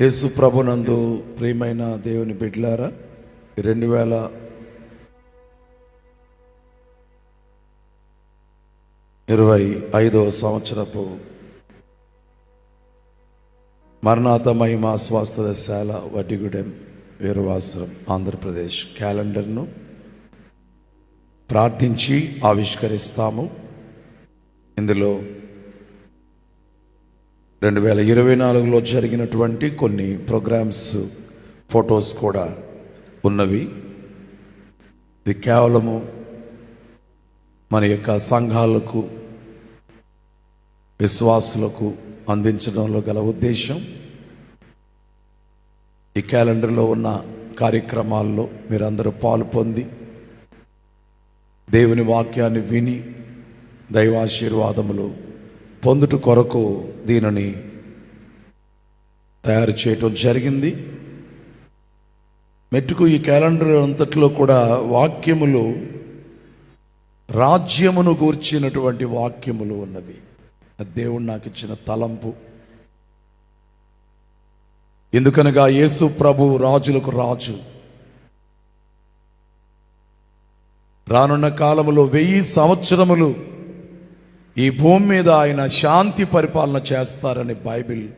యేసు ప్రభునందు ప్రియమైన దేవుని బిడ్లారా రెండు వేల ఇరవై ఐదవ సంవత్సరపు మరణాత మహిమ స్వాస్థశాల వడ్డిగూడెం వీరవాసరం ఆంధ్రప్రదేశ్ క్యాలెండర్ను ప్రార్థించి ఆవిష్కరిస్తాము. ఇందులో రెండు వేల ఇరవై నాలుగులో జరిగినటువంటి కొన్ని ప్రోగ్రామ్స్ ఫొటోస్ కూడా ఉన్నవి. ఇది కేవలము మన యొక్క సంఘాలకు విశ్వాసులకు అందించడంలో గల ఉద్దేశం. ఈ క్యాలెండర్లో ఉన్న కార్యక్రమాల్లో మీరందరూ పాలు పొంది దేవుని వాక్యాన్ని విని దైవాశీర్వాదములు పొందుట కొరకు దీనిని తయారు చేయటం జరిగింది. మెట్టుకు ఈ క్యాలెండర్ అంతట్లో కూడా వాక్యములు రాజ్యమును గూర్చినటువంటి వాక్యములు ఉన్నవి. దేవుడు నాకు ఇచ్చిన తలంపు. ఎందుకనగా యేసు ప్రభు రాజులకు రాజు. రానున్న కాలములో వెయ్యి సంవత్సరములు ఈ భూమి మీద ఆయన శాంతి పరిపాలన చేస్తారని బైబిల్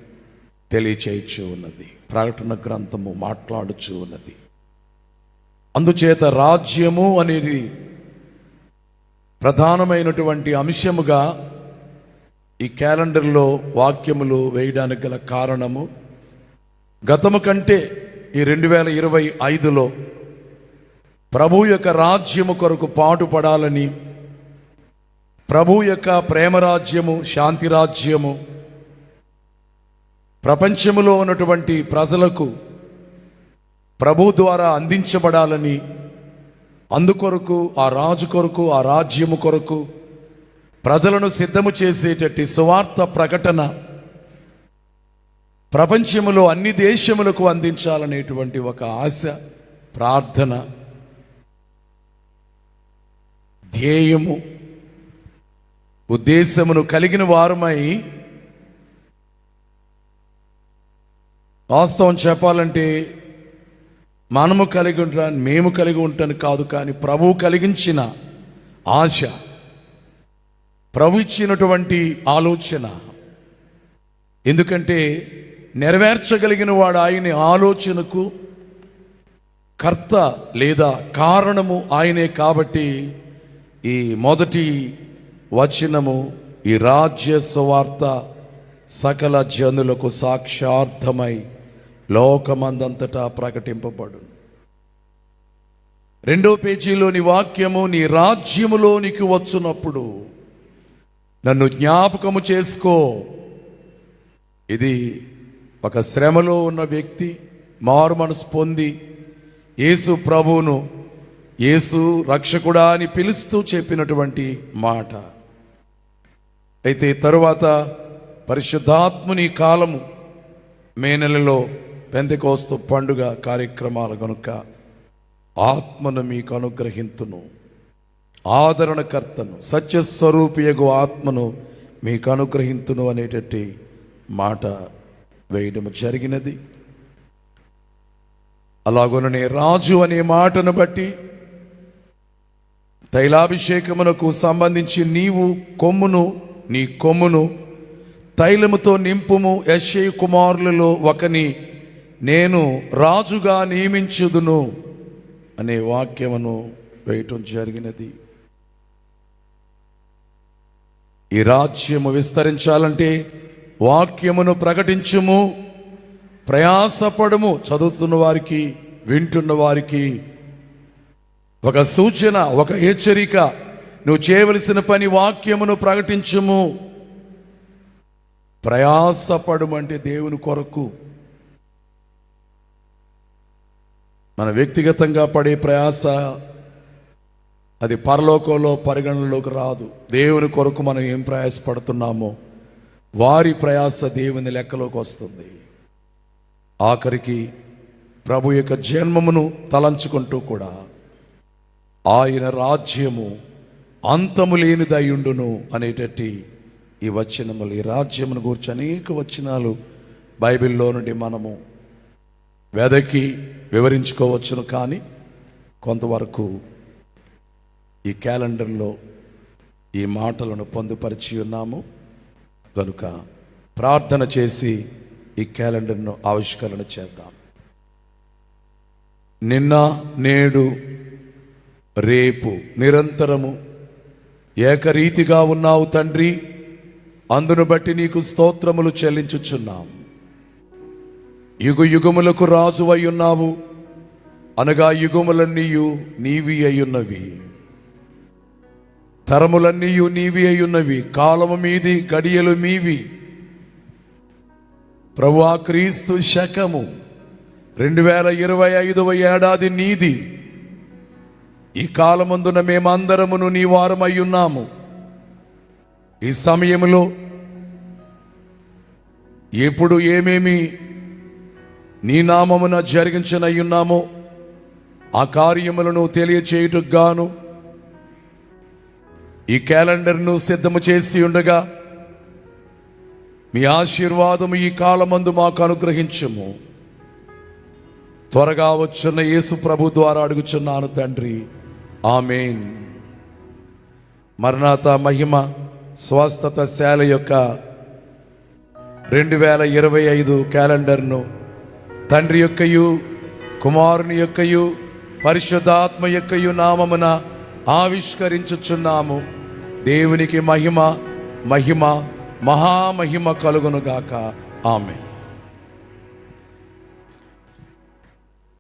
తెలియచేయచ్చు ఉన్నది. ప్రకటన గ్రంథము మాట్లాడుచు ఉన్నది. అందుచేత రాజ్యము అనేది ప్రధానమైనటువంటి అంశముగా ఈ క్యాలెండర్లో వాక్యములు వేయడానికి గల కారణము. గతము కంటే ఈ రెండు వేల ఇరవై ఐదులో ప్రభు యొక్క రాజ్యము కొరకు పాటుపడాలని ప్రభు యొక్క ప్రేమరాజ్యము శాంతి రాజ్యము ప్రపంచములో ఉన్నటువంటి ప్రజలకు ప్రభు ద్వారా అందించబడాలని అందుకొరకు ఆ రాజు కొరకు ఆ రాజ్యము కొరకు ప్రజలను సిద్ధము చేసేటట్టి సువార్త ప్రకటన ప్రపంచములో అన్ని దేశములకు అందించాలనేటువంటి ఒక ఆశ ప్రార్థన ధ్యేయము ఉద్దేశమును కలిగిన వారమై వాస్తవం చెప్పాలంటే మనము కలిగి ఉంటాను మేము కలిగి ఉంటాను కాదు కానీ ప్రభువు కలిగించిన ఆశ ప్రభు ఇచ్చినటువంటి ఆలోచన. ఎందుకంటే నెరవేర్చగలిగిన వాడు ఆయన ఆలోచనకు కర్త లేదా కారణము ఆయనే కాబట్టి ఈ మొదటి వచనము ఈ రాజ్య సువార్త సకల జనులకు సాక్షార్థమై లోకమందంతటా ప్రకటింపబడు రెండో పేజీలోని వాక్యము నీ రాజ్యములోనికి వచ్చినప్పుడు నన్ను జ్ఞాపకము చేసుకో. ఇది ఒక శ్రమలో ఉన్న వ్యక్తి మారు మనసు పొంది యేసు ప్రభువును యేసు రక్షకుడా అని పిలుస్తూ చెప్పినటువంటి మాట. అయితే తరువాత పరిశుద్ధాత్ముని కాలము మే నెలలో పెంతకోస్తు పండుగ కార్యక్రమాలు కనుక ఆత్మను మీకు అనుగ్రహింతును. ఆదరణకర్తను సత్యస్వరూపియగు ఆత్మను మీకు అనుగ్రహింతును అనేటట్టి మాట వేయడం జరిగినది. అలాగుననే రాజు అనే మాటను బట్టి తైలాభిషేకమునకు సంబంధించి నీవు కొమ్మును నీ కొమ్మును తైలముతో నింపుము యశ్య కుమారులలో ఒకని నేను రాజుగా నియమించుదును అనే వాక్యమును వేయటం జరిగినది. ఈ రాజ్యము విస్తరించాలంటే వాక్యమును ప్రకటించుము ప్రయాసపడము చదువుతున్న వారికి వింటున్న వారికి. ఒక సూచన ఒక హెచ్చరిక నువ్వు చేయవలసిన పని వాక్యమును ప్రకటించుము. ప్రయాసపడమంటే దేవుని కొరకు. మన వ్యక్తిగతంగా పడే ప్రయాస అది పరలోకంలో పరిగణనలోకి రాదు. దేవుని కొరకు మనం ఏం ప్రయాసపడుతున్నామో వారి ప్రయాస దేవుని లెక్కలోకి వస్తుంది. ఆఖరికి ప్రభు యొక్క జన్మమును తలంచుకుంటూ కూడా ఆయన రాజ్యము అంతము లేనిదయ్యుండును అనేటట్టి ఈ వచనములు ఈ రాజ్యమును గురించి అనేక వచనాలు బైబిల్లో నుండి మనము వెదకి వివరించుకోవచ్చును కానీ కొంతవరకు ఈ క్యాలెండర్లో ఈ మాటలను పొందుపరిచి ఉన్నాము. కనుక ప్రార్థన చేసి ఈ క్యాలెండర్ను ఆవిష్కరణ చేద్దాం. నిన్న నేడు రేపు నిరంతరము ఏకరీతిగా ఉన్నావు తండ్రి. అందును బట్టి నీకు స్తోత్రములు చెల్లించుచున్నాం. యుగ యుగములకు రాజు ఉన్నావు. అనగా యుగములన్నీయు నీవి అయ్యున్నవి. తరములన్నీయు నీవి అయ్యున్నవి. కాలము మీది గడియలు మీవి. ప్రభువా క్రీస్తు శకము. రెండు వేల ఇరవై ఐదవ ఏడాది నీది. ఈ కాలమందున మేమందరమును నీ వారమై ఉన్నాము. ఈ సమయంలో ఎప్పుడు ఏమేమి నీ నామమున జరిగించనయ్యున్నామో ఆ కార్యములను తెలియచేయుటకు గాను ఈ క్యాలెండర్ను సిద్ధము చేసి ఉండగా మీ ఆశీర్వాదము ఈ కాలమందు మాకు అనుగ్రహించుము. త్వరగా వచ్చున్న యేసు ప్రభు ద్వారా అడుగుచున్నాను తండ్రి. ఆమెన్. మరణాత మహిమ స్వస్థత శాల యొక్క రెండు వేల ఇరవై ఐదు క్యాలెండర్ను తండ్రి యొక్కయు కుమారుని యొక్కయు పరిశుద్ధాత్మ యొక్కయు నామమున ఆవిష్కరించుచున్నాము. దేవునికి మహిమ మహిమ మహామహిమ కలుగునుగాక. ఆమె